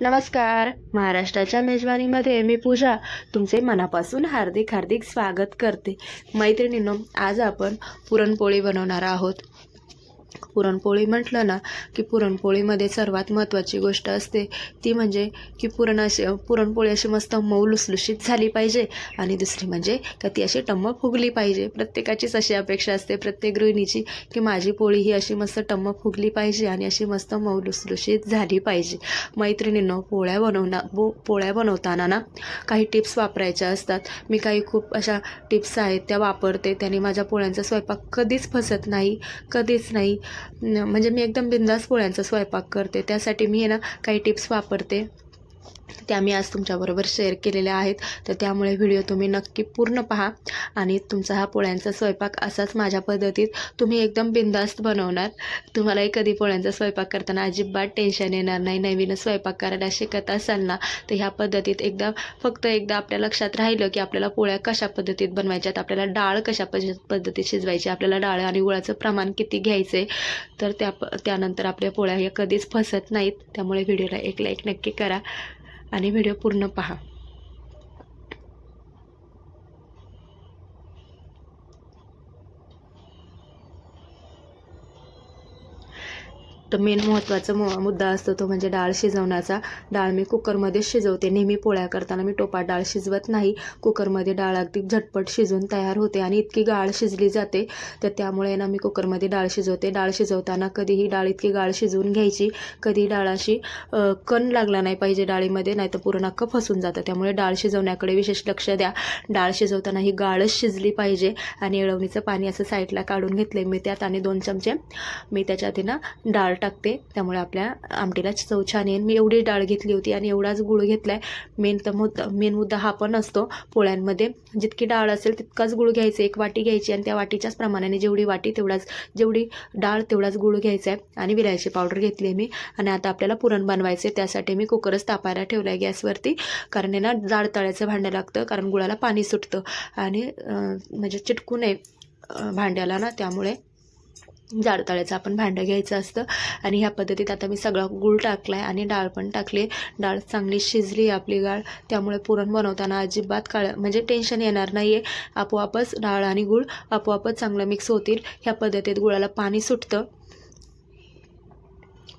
नमस्कार. महाराष्ट्राच्या मेजवानीमध्ये मी पूजा. तुमचे मनापासून हार्दिक हार्दिक स्वागत करते. मैत्रिणींनो आज आपण पुरणपोळी बनवणार आहोत. पुरणपोळी म्हटलं ना की पुरणपोळीमध्ये सर्वात महत्त्वाची गोष्ट असते. ती म्हणजे की पुरण अशी पुरणपोळी अशी मस्त मऊ लुसलुशीत झाली पाहिजे आणि दुसरी म्हणजे का ती अशी टम्म फुगली पाहिजे. प्रत्येकाचीच अशी अपेक्षा असते प्रत्येक गृहिणीची की माझी पोळी ही अशी मस्त टम्म फुगली पाहिजे आणि अशी मस्त मऊ लुसलुशीत झाली पाहिजे. मैत्रिणींनो पोळ्या बनवणा बो पोळ्या बनवताना ना काही टिप्स वापरायच्या असतात. मी काही खूप अशा टिप्स आहेत त्या वापरते. त्याने माझ्या पोळ्यांचा स्वयंपाक कधीच फसत नाही कधीच नाही. म्हणजे मी एकदम बिंदास पोळ्यांचा स्वयंपाक करते. त्यासाठी मी आहे ना काही टिप्स वापरते. त्या मी आज तुमच्याबरोबर शेअर केलेल्या आहेत. तर त्यामुळे व्हिडिओ तुम्ही नक्की पूर्ण पहा. आणि तुमचा हा पोळ्यांचा स्वयंपाक असाच माझ्या पद्धतीत. तुम्ही एकदम बिंदास्त बनवणार. तुम्हालाही कधी पोळ्यांचा स्वयंपाक करताना अजिबात टेन्शन येणार नाही. नवीन स्वयंपाक करायला शिकत असाल ना तर ह्या पद्धतीत एकदा फक्त एकदा आपल्या लक्षात राहिलं की आपल्याला पोळ्या कशा पद्धतीत बनवायच्यात आपल्याला डाळ कशा पद्धतीत शिजवायची आपल्याला डाळ आणि गुळाचं प्रमाण किती घ्यायचं आहे तर त्या प त्यानंतर आपल्या पोळ्या ह्या कधीच फसत नाहीत. त्यामुळे व्हिडिओला एक लाईक नक्की करा. आणि व्हिडिओ पूर्ण पहा. तर मेन महत्त्वाचा मु मुद्दा असतो तो म्हणजे डाळ शिजवण्याचा. डाळ मी कुकरमध्ये शिजवते. नेहमी पोळ्या करताना मी टोपात डाळ शिजवत नाही. कुकरमध्ये डाळ अगदी झटपट शिजून तयार होते आणि इतकी गाळ शिजली जाते. तर त्यामुळे ना मी कुकरमध्ये डाळ शिजवते. डाळ शिजवताना कधीही डाळ इतकी गाळ शिजवून घ्यायची. कधी डाळाशी कण लागला नाही पाहिजे डाळीमध्ये नाही तर पूर्ण अख्खं फसून जातं. त्यामुळे डाळ शिजवण्याकडे विशेष लक्ष द्या. डाळ शिजवताना ही गाळच शिजली पाहिजे आणि येळवणीचं पाणी असं साईडला काढून घेतले मी त्यात आणि दोन चमचे मी त्याच्यात ना डाळ टाकते. त्यामुळे आपल्या आमटीला चव छान येईल मी एवढी डाळ घेतली होती आणि एवढाच गुळ घेतला आहे मेन तर मुद्दा मेन मुद्दा हा पण असतो पोळ्यांमध्ये. जितकी डाळ असेल तितकाच गुळ घ्यायचं. एक वाटी घ्यायची आणि त्या वाटीच्याच प्रमाणाने जेवढी वाटी तेवढाच जेवढी डाळ तेवढाच गुळ घ्यायचा आहे. आणि विलायची पावडर घेतली आहे मी. आणि आता आपल्याला पुरण बनवायचे त्यासाठी मी कुकरच तापायला ठेवला आहे गॅसवरती. कारण आहे ना जाड तळ्याचं भांडं लागतं. कारण गुळाला पाणी सुटतं. आणि म्हणजे चिटकू नये भांड्याला ना त्यामुळे जाड तळ्याचं आपण भांडं घ्यायचं असतं. आणि ह्या पद्धतीत आता मी सगळा गूळ टाकला आहे आणि डाळ पण टाकली. डाळ चांगली शिजली आपली गाळ. त्यामुळे पुरण बनवताना अजिबात काळ म्हणजे टेन्शन येणार नाही आहे आपोआपच डाळ आणि गूळ आपोआपच चांगलं मिक्स होतील. ह्या पद्धतीत गुळाला पाणी सुटतं.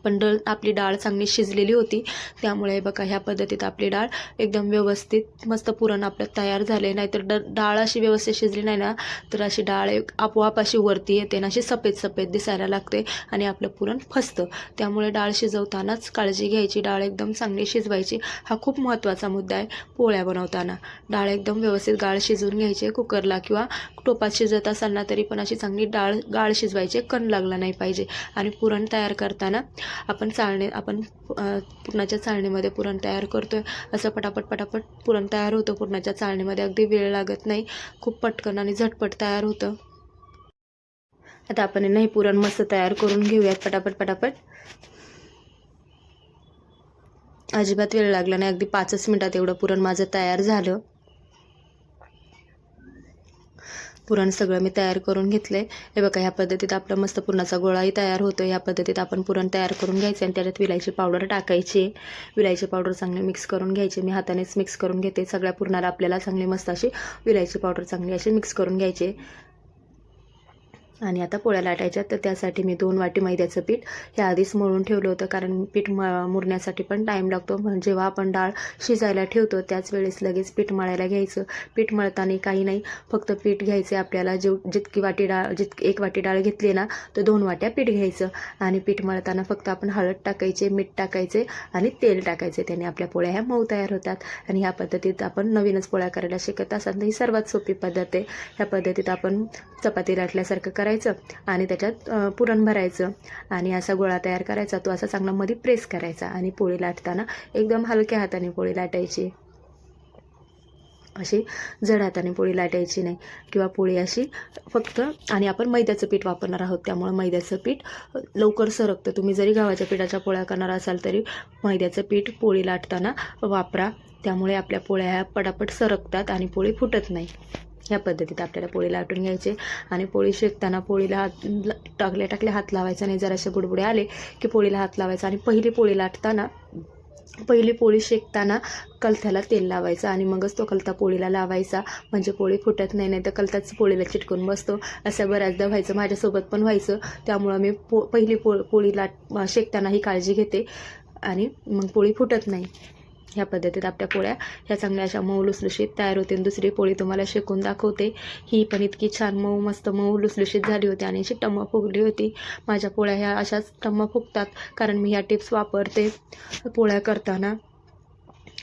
पण डळ आपली डाळ चांगली शिजलेली होती. त्यामुळे बघा ह्या पद्धतीत आपली डाळ एकदम व्यवस्थित मस्त पुरण आपलं तयार झाले नाहीतर ड डाळ अशी व्यवस्थित शिजली नाही ना तर अशी डाळ एक आपोआप अशी वरती येते ना अशी सफेद सफेद दिसायला लागते आणि आपलं पुरण फसतं. त्यामुळे डाळ शिजवतानाच काळजी घ्यायची. डाळ एकदम चांगली शिजवायची. हा खूप महत्त्वाचा मुद्दा आहे पोळ्या बनवताना. डाळ एकदम व्यवस्थित गाळ शिजवून घ्यायची कुकरला किंवा टोपात शिजत असताना तरी पण अशी चांगली डाळ गाळ शिजवायची. कण लागला नाही पाहिजे. आणि पुरण तयार करताना आपण चाळणे आपण पुरणाच्या चाळणीमध्ये पुरण तयार करतो आहे असं पटापट पटापट पुरण तयार होतं. पुरणाच्या चाळणीमध्ये अगदी वेळ लागत नाही. खूप पटकन आणि झटपट तयार होतं. आता आपण हे नाही पुरण मस्त तयार करून घेऊयात पटापट पटापट. अजिबात वेळ लागला नाही. अगदी पाचच मिनटात एवढं पुरण माझं तयार झालं. पुरण सगळं मी तयार करून घेतलं आहे हे बघा ह्या पद्धतीत आपला मस्त पुरणाचा गोळाही तयार होतो ह्या पद्धतीत आपण पुरण तयार करून घ्यायचं आणि त्याच्यात विलायची पावडर टाकायची. विलायची पावडर चांगली मिक्स करून घ्यायची. मी हातानेच मिक्स करून घेते. सगळ्या पुरणाला आपल्याला चांगली मस्त अशी विलायची पावडर चांगली अशी मिक्स करून घ्यायची. आणि आता पोळ्या लाटायच्या तर त्यासाठी मी दोन वाटी मैद्याचं पीठ हे आधीच मळून ठेवलं होतं कारण पीठ म मुरण्यासाठी पण टाईम लागतो. पण जेव्हा आपण डाळ शिजायला ठेवतो त्याच वेळेस लगेच पीठ मळायला घ्यायचं. पीठ मळताना काही नाही फक्त पीठ घ्यायचे आपल्याला. जेव जितकी वाटी डाळ जितकी एक वाटी डाळ घेतली ना तर दोन वाट्या पीठ घ्यायचं. आणि पीठ मळताना फक्त आपण हळद टाकायचे मीठ टाकायचे आणि तेल टाकायचे. त्याने आपल्या पोळ्या ह्या मऊ तयार होतात. आणि ह्या पद्धतीत आपण नवीनच पोळ्या करायला शिकत असाल. तर ही सर्वात सोपी पद्धत आहे. ह्या पद्धतीत आपण चपाती लाटल्यासारखं करायचं आणि त्याच्यात पुरण भरायचं आणि असा गोळा तयार करायचा. तो असा चांगला मध्ये प्रेस करायचा आणि पोळी लाटताना एकदम हलक्या हाताने पोळी लाटायची. अशी जड हाताने पोळी लाटायची नाही किंवा पोळी अशी फक्त आणि आपण मैद्याचं पीठ वापरणार आहोत. त्यामुळे मैद्याचं पीठ लवकर सरकतं. तुम्ही जरी गव्हाच्या पिठाच्या पोळ्या करणार असाल तरी मैद्याचं पीठ पोळी लाटताना वापरा. त्यामुळे आपल्या पोळ्या ह्या पटापट सरकतात आणि पोळी फुटत नाही. ह्या पद्धतीत आपल्याला पोळी लाटून घ्यायचे आणि पोळी शेकताना पोळीला हात टाकल्या टाकल्या हात लावायचा नाही जरासे बुडबुडे आले की पोळीला हात लावायचा आणि पहिली पोळी लाटताना पहिली पोळी शेकताना कलथ्याला तेल लावायचं आणि मगच तो कलथा पोळीला लावायचा. म्हणजे पोळी फुटत नाही नाही तर कलथाच पोळीला चिटकून बसतो. असं बऱ्याचदा व्हायचं माझ्यासोबत पण व्हायचं. त्यामुळं मी पो पहिली पो पोळी लाट शेकताना ही काळजी घेते आणि मग पोळी फुटत नाही. ह्या पद्धतीत आपल्या पोळ्या ह्या चांगल्या अशा मऊ लुसलुशीत तयार होते आणि दुसरी पोळी तुम्हाला शेकून दाखवते. ही पण इतकी छान मऊ मस्त मऊ लुसलुशीत झाली होती आणि अशी टम्म फुगली होती. माझ्या पोळ्या ह्या अशाच टम्म फुगतात कारण मी ह्या टिप्स वापरते पोळ्या करताना.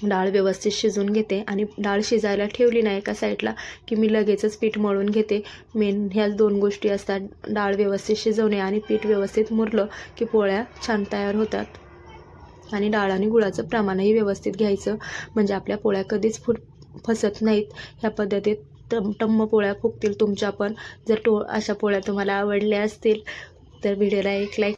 डाळ व्यवस्थित शिजवून घेते आणि डाळ शिजायला ठेवली नाही एका साईडला की मी लगेचच पीठ मळून घेते. मेन ह्याच दोन गोष्टी असतात डाळ व्यवस्थित शिजवणे आणि पीठ व्यवस्थित मुरलं की पोळ्या छान तयार होतात. आणि डाळ आणि गुळाचं प्रमाणही व्यवस्थित घ्यायचं. म्हणजे आपल्या पोळ्या कधीच फुट फसत नाहीत. ह्या पद्धतीत टम टम्म पोळ्या फुगतील तुमच्या पण. जर टो अशा पोळ्या तुम्हाला आवडल्या असतील तर व्हिडिओला एक लाईक